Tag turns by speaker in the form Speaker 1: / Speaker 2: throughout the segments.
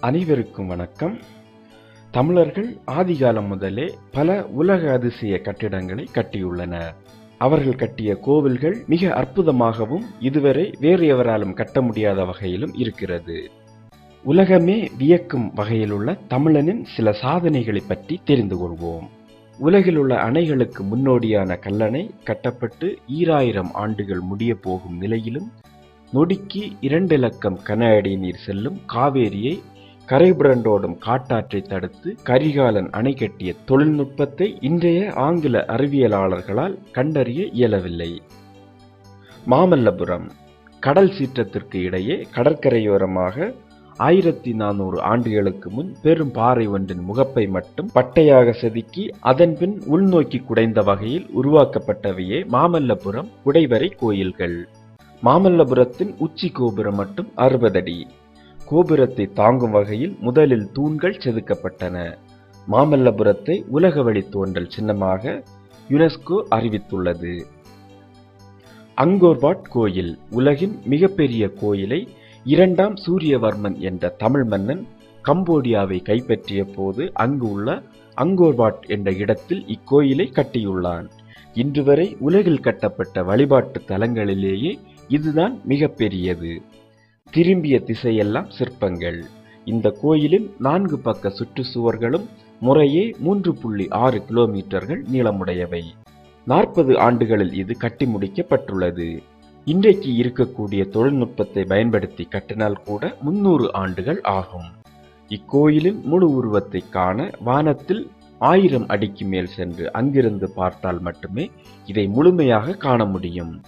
Speaker 1: அனைவருக்கும் வணக்கம். தமிழர்கள் ஆதிகாலம் முதலே பல உலக அதிசய கட்டிடங்களை கட்டியுள்ளனர். அவர்கள் கட்டிய கோவில்கள் மிக அற்புதமாகவும் இதுவரை வேறு எவராலும் கட்ட முடியாத வகையிலும் இருக்கிறது. உலகமே வியக்கும் வகையிலுள்ள தமிழனின் சில சாதனைகளை பற்றி தெரிந்து கொள்வோம். உலகிலுள்ள அணைகளுக்கு முன்னோடியான கல்லணை கட்டப்பட்டு ஈராயிரம் ஆண்டுகள் முடிய போகும் நிலையிலும் நொடிக்கு இரண்டு இலக்கம் கன அடி நீர் செல்லும் காவேரியை கரைபுரண்டோடும் காட்டாற்றை தடுத்து கரிகாலன் அணை கட்டிய தொழில்நுட்பத்தை இன்றைய ஆங்கில அறிவியலாளர்களால் கண்டறிய இயலவில்லை. மாமல்லபுரம் கடல் சீற்றத்திற்கு இடையே கடற்கரையோரமாக ஆயிரத்தி நானூறு ஆண்டுகளுக்கு முன் பெரும் பாறை ஒன்றின் முகப்பை மட்டும் பட்டையாக செதுக்கி அதன்பின் உள்நோக்கி குடைந்த வகையில் உருவாக்கப்பட்டவையே மாமல்லபுரம் குடைவரை கோயில்கள். மாமல்லபுரத்தின் உச்சி கோபுரம் மட்டும் அறுபதடி கோபுரத்தை தாங்கும் வகையில் முதலில் தூண்கள் செதுக்கப்பட்டன. மாமல்லபுரத்தை உலக வழி தோன்றல் சின்னமாக யுனெஸ்கோ அறிவித்துள்ளது. அங்கோர்வாட் கோயில் உலகின் மிகப்பெரிய கோயிலை இரண்டாம் சூரியவர்மன் என்ற தமிழ் மன்னன் கம்போடியாவை கைப்பற்றிய போது அங்கு உள்ள அங்கோர்வாட் என்ற இடத்தில் இக்கோயிலை கட்டியுள்ளான். இன்று வரை உலகில் கட்டப்பட்ட வழிபாட்டு தலங்களிலேயே இதுதான் மிகப்பெரியது. திரும்பிய திசையெல்லாம் சிற்பங்கள். இந்த கோயிலின் நான்கு பக்க சுற்றுச்சுவர்களும் முறையே மூன்று புள்ளி ஆறு கிலோமீட்டர்கள் நீளமுடையவை. நாற்பது ஆண்டுகளில் இது கட்டி முடிக்கப்பட்டுள்ளது. இன்றைக்கு இருக்கக்கூடிய தொழில்நுட்பத்தை பயன்படுத்தி கட்டினால் கூட முன்னூறு ஆண்டுகள் ஆகும். இக்கோயிலின் முழு உருவத்தை காண வானத்தில் ஆயிரம் அடிக்கு மேல் சென்று அங்கிருந்து பார்த்தால் மட்டுமே இதை முழுமையாக காண முடியும்.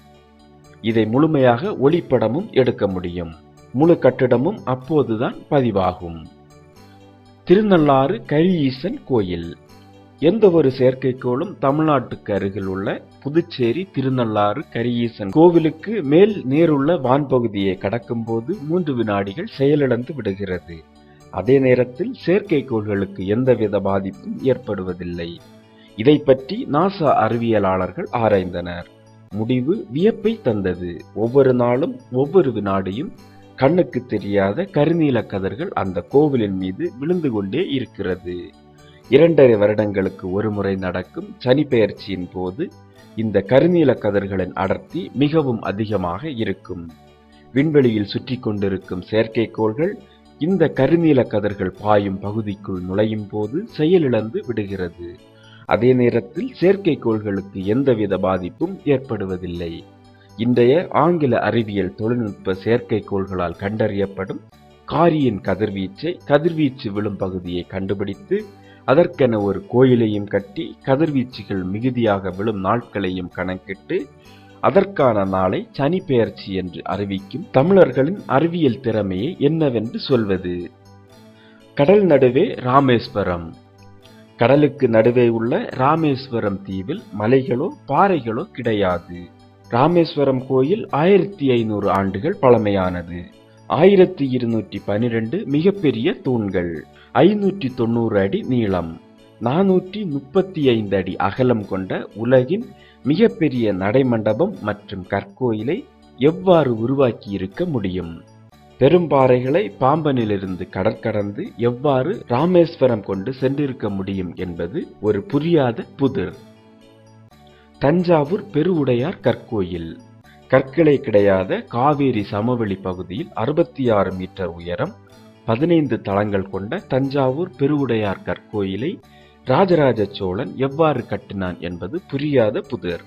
Speaker 1: இதை முழுமையாக ஒளிப்படமும் எடுக்க முடியும். முழு கட்டிடமும் அப்போதுதான் பதிவாகும். திருநள்ளாறு கரியீசன் கோயில். எந்த ஒரு செயற்கைக்கோளும் தமிழ்நாட்டுக்கு அருகில் உள்ள புதுச்சேரி திருநள்ளாறு கரியீசன் கோவிலுக்கு மேல் நேருள்ள வான்பகுதியை கடக்கும்போது மூன்று வினாடிகள் செயலிழந்து விடுகிறது. அதே நேரத்தில் செயற்கைக்கோள்களுக்கு எந்தவித பாதிப்பும் ஏற்படுவதில்லை. இதை பற்றி நாசா அறிவியலாளர்கள் ஆராய்ந்தனர். முடிவு வியப்பை தந்தது. ஒவ்வொரு நாளும் ஒவ்வொரு வினாடியும் கண்ணுக்கு தெரியாத கருநீல கதிர்கள் அந்த கோவிலின் மீது விழுந்து கொண்டே இருக்கிறது. இரண்டரை வருடங்களுக்கு ஒருமுறை நடக்கும் சனி பெயர்ச்சியின் போது இந்த கருநீல கதிர்களின் அடர்த்தி மிகவும் அதிகமாக இருக்கும். விண்வெளியில் சுற்றி கொண்டிருக்கும் செயற்கைக்கோள்கள் இந்த கருநீல கதிர்கள் பாயும் பகுதிக்குள் நுழையும் போது செயலிழந்து விடுகிறது. அதே நேரத்தில் செயற்கைக்கோள்களுக்கு எந்தவித பாதிப்பும் ஏற்படுவதில்லை. இன்றைய ஆங்கில அறிவியல் தொழில்நுட்ப செயற்கைக்கோள்களால் கண்டறியப்படும் காரியின் கதிர்வீச்சை கதிர்வீச்சு விழும் பகுதியை கண்டுபிடித்து அதற்கென ஒரு கோயிலையும் கட்டி கதிர்வீச்சுகள் மிகுதியாக விழும் நாட்களையும் கணக்கிட்டு அதற்கான நாளை சனி பெயர்ச்சி என்று அறிவிக்கும் தமிழர்களின் அறிவியல் திறமையை என்னவென்று சொல்வது? கடல் நடுவே ராமேஸ்வரம். கடலுக்கு நடுவே உள்ள ராமேஸ்வரம் தீவில் மலைகளோ பாறைகளோ கிடையாது. ராமேஸ்வரம் கோயில் ஆயிரத்தி ஐநூறு ஆண்டுகள் பழமையானது. ஆயிரத்தி இருநூற்றி பனிரெண்டு மிகப்பெரிய தூண்கள். ஐநூற்றி தொண்ணூறு அடி நீளம். நானூற்றி முப்பத்தி ஐந்து அடி அகலம் கொண்ட உலகின் மிகப்பெரிய நடைமண்டபம் மற்றும் கற்கோயிலை எவ்வாறு உருவாக்கி இருக்க முடியும்? பெரும்பாறைகளை பாம்பனிலிருந்து கடற்கடந்து எவ்வாறு ராமேஸ்வரம் கொண்டு சென்றிருக்க முடியும் என்பது ஒரு புரியாத புதிர். தஞ்சாவூர் பெருவுடையார் கற்கோயில். கற்களை கிடையாத காவேரி சமவெளி பகுதியில் அறுபத்தி ஆறு மீட்டர் உயரம் பதினைந்து தளங்கள் கொண்ட தஞ்சாவூர் பெருவுடையார் கற்கோயிலை ராஜராஜ சோழன் எவ்வாறு கட்டினான் என்பது புரியாத புதிர்.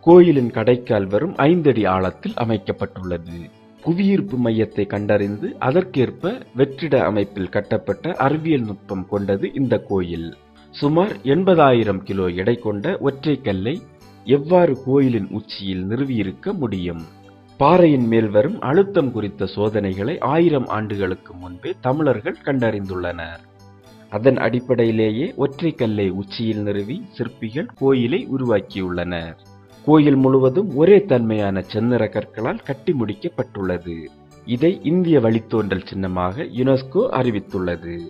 Speaker 1: கோயிலின் கடைக்கால் வரும் ஐந்தடி ஆழத்தில் அமைக்கப்பட்டுள்ளது. புவியீர்ப்பு மையத்தை கண்டறிந்து அதற்கேற்ப வெற்றிட அமைப்பில் கட்டப்பட்ட அறிவியல் நுட்பம் கொண்டது இந்த கோயில். சுமார் எண்பதாயிரம் கிலோ எடை கொண்ட ஒற்றை கல்லை எவ்வாறு கோயிலின் உச்சியில் நிறுவியிருக்க முடியும்? பாறையின் மேல் வரும் அழுத்தம் குறித்த சோதனைகளை ஆயிரம் ஆண்டுகளுக்கு முன்பே தமிழர்கள் கண்டறிந்துள்ளனர். அதன் அடிப்படையிலேயே ஒற்றை கல்லை உச்சியில் நிறுவி சிற்பிகள் கோயிலை உருவாக்கியுள்ளனர். கோயில் முழுவதும் ஒரே தன்மையான செந்நிற கற்களால் கட்டி முடிக்கப்பட்டுள்ளது. இதை இந்திய வழித்தோன்றல் சின்னமாக யுனெஸ்கோ அறிவித்துள்ளது.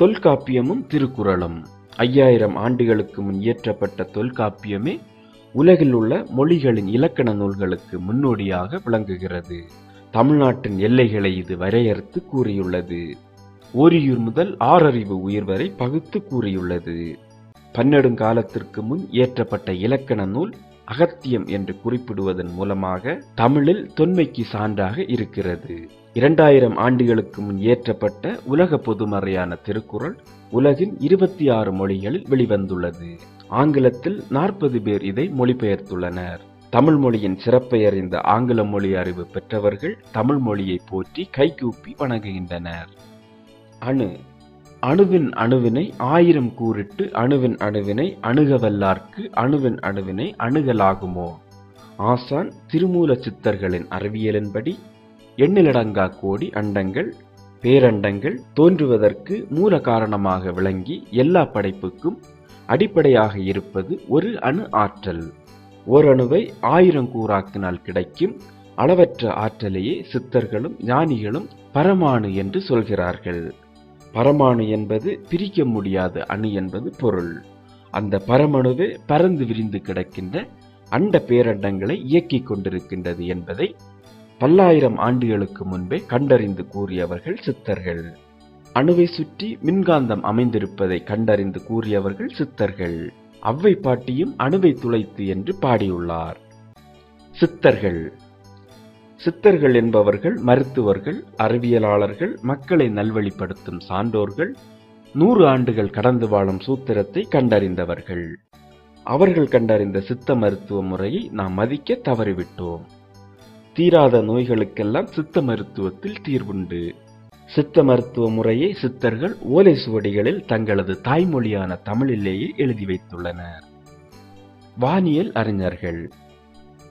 Speaker 1: தொல்காப்பியமும் திருக்குறளும். ஐயாயிரம் ஆண்டுகளுக்கு முன் இயற்றப்பட்ட தொல்காப்பியமே உலகில் உள்ள மொழிகளின் இலக்கண நூல்களுக்கு முன்னோடியாக விளங்குகிறது. தமிழ்நாட்டின் எல்லைகளை இது வரையறுத்து கூறியுள்ளது. ஓரியூர் முதல் ஆறறிவு உயிர் வரை பகுத்து கூறியுள்ளது. பன்னெடுங்காலத்திற்கு முன் இயற்றப்பட்ட இலக்கண நூல் அகத்தியம் என்று குறிப்பிடுவதன் மூலமாக தமிழில் தொன்மைக்கு சான்றாக இருக்கிறது. இரண்டாயிரம் ஆண்டுகளுக்கு முன் இயற்றப்பட்ட உலக பொதுமறையான திருக்குறள் உலகின் இருபத்தி ஆறு மொழிகளில் வெளிவந்துள்ளது. ஆங்கிலத்தில் நாற்பது பேர் இதை மொழிபெயர்த்துள்ளனர். தமிழ் மொழியின் சிறப்பை அறிந்த ஆங்கில மொழி அறிவு பெற்றவர்கள் தமிழ் மொழியை போற்றி கைகூப்பி வணங்குகின்றனர். அணு. அணுவின் அணுவினை ஆயிரம் கூறிட்டு அணுவின் அணுவினை அணுகவல்லார்க்கு அணுவின் அணுவினை அணுகலாகுமோ? ஆசான் திருமூல சித்தர்களின் அறிவியலின்படி எண்ணிலடங்கா கோடி அண்டங்கள் பேரண்டங்கள் தோன்றுவதற்கு மூல காரணமாக விளங்கி எல்லா படைப்புக்கும் அடிப்படையாக இருப்பது ஒரு அணு ஆற்றல். ஓரணுவை ஆயிரம் கூறாக்கினால் கிடைக்கும் அளவற்ற ஆற்றலையே சித்தர்களும் ஞானிகளும் பரமாணு என்று சொல்கிறார்கள். பரமாணு என்பது பிரிக்க முடியாத அணு என்பது பொருள். அந்த பரமணுவே பறந்து விரிந்து கிடக்கின்ற அண்ட பேரண்டங்களை இயக்கிக் கொண்டிருக்கின்றது என்பதை பல்லாயிரம் ஆண்டுகளுக்கு முன்பே கண்டறிந்து கூறியவர்கள் சித்தர்கள். அணுவை சுற்றி மின்காந்தம் அமைந்திருப்பதை கண்டறிந்து கூறியவர்கள் சித்தர்கள். அவ்வை பாட்டியும் அணுவை துளைத்து என்று பாடியுள்ளார். சித்தர்கள். சித்தர்கள் என்பவர்கள் மருத்துவர்கள் அறிவியலாளர்கள் மக்களை நல்வழிப்படுத்தும் சான்றோர்கள் நூறு ஆண்டுகள் கடந்து வாழும் சூத்திரத்தை கண்டறிந்தவர்கள். அவர்கள் கண்டறிந்த சித்த மருத்துவ முறையை நாம் மதிக்க தவறிவிட்டோம். தீராத நோய்களுக்கெல்லாம் சித்த மருத்துவத்தில் தீர்வுண்டு. சித்த மருத்துவ முறையை சித்தர்கள் ஓலை சுவடிகளில் தங்களது தாய்மொழியான தமிழிலேயே எழுதி வைத்துள்ளனர். வானியல் அறிஞர்கள்.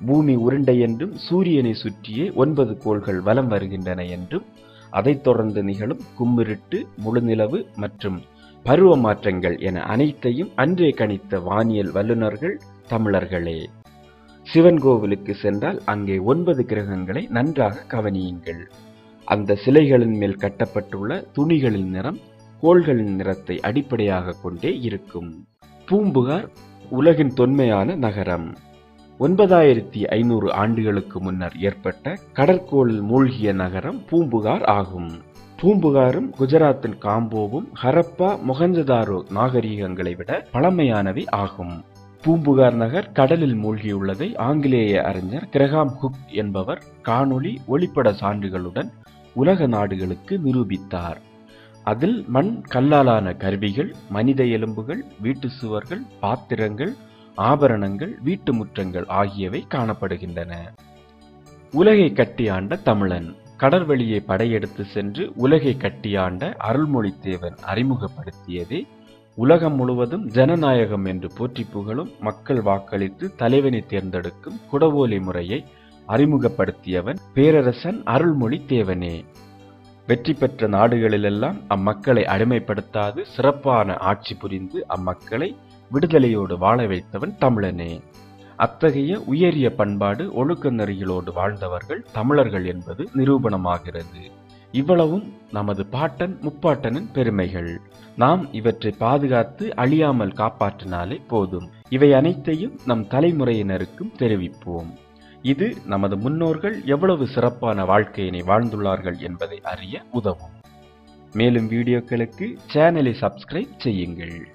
Speaker 1: பூமி உருண்டை என்றும் சூரியனை சுற்றியே ஒன்பது கோள்கள் வலம் வருகின்றன என்றும் அதைத் தொடர்ந்து நிகழும் கும்மிருட்டு முழுநிலவு மற்றும் பருவ மாற்றங்கள் என அனைத்தையும் அன்றே கணித்த வானியல் வல்லுநர்கள் தமிழர்களே. சிவன் கோவிலுக்கு சென்றால் அங்கே ஒன்பது கிரகங்களை நன்றாக கவனியுங்கள். அந்த சிலைகளின் மேல் கட்டப்பட்டுள்ள துணிகளின் நிறம் கோள்களின் நிறத்தை அடிப்படையாக கொண்டே இருக்கும். பூம்புகார் உலகின் தொன்மையான நகரம். ஒன்பதாயிரத்தி ஐநூறு ஆண்டுகளுக்கு முன்னர் ஏற்பட்ட கடற்கோளில் மூழ்கிய நகரம் பூம்புகார் ஆகும். பூம்புகாரும் குஜராத்தின் காம்போவும் ஹரப்பா மொகஞ்சதாரோ நாகரீகங்களை விட பழமையானவை ஆகும். பூம்புகார் நகர் கடலில் மூழ்கியுள்ளதை ஆங்கிலேய அறிஞர் கிரகாம் ஹுக் என்பவர் காணொளி ஒளிப்பட சான்றுகளுடன் உலக நாடுகளுக்கு நிரூபித்தார். அதில் மண் கல்லாலான கருவிகள் மனித எலும்புகள் வீட்டு சுவர்கள் பாத்திரங்கள் ஆபரணங்கள் வீட்டு முற்றங்கள் ஆகியவை காணப்படுகின்றன. உலகை கட்டியாண்ட தமிழன் கடற்வழியை படையெடுத்து சென்று உலகை கட்டியாண்ட அருள்மொழித்தேவன் அறிமுகப்படுத்தியதே உலகம் முழுவதும் ஜனநாயகம் என்று போற்றி புகழும் மக்கள் வாக்களித்து தலைவனை தேர்ந்தெடுக்கும் குடவோலி முறையை அறிமுகப்படுத்தியவன் பேரரசன் அருள்மொழி தேவனே வெற்றி பெற்ற நாடுகளிலெல்லாம் அம்மக்களை அடிமைப்படுத்தாது சிறப்பான ஆட்சி புரிந்து அம்மக்களை விடுதலையோடு வாழ வைத்தவன் தமிழனே. அத்தகைய உயரிய பண்பாடு ஒழுக்க நெறிகளோடு வாழ்ந்தவர்கள் தமிழர்கள் என்பது நிரூபணமாகிறது. இவ்வளவும் நமது பாட்டன் முப்பாட்டனின் பெருமைகள். நாம் இவற்றை பாதுகாத்து அழியாமல் காப்பாற்றினாலே போதும். இவை அனைத்தையும் நம் தலைமுறையினருக்கும் தெரிவிப்போம். இது நமது முன்னோர்கள் எவ்வளவு சிறப்பான வாழ்க்கையினை வாழ்ந்துள்ளார்கள் என்பதை அறிய உதவும். மேலும் வீடியோக்களுக்கு சேனலை சப்ஸ்கிரைப் செய்யுங்கள்.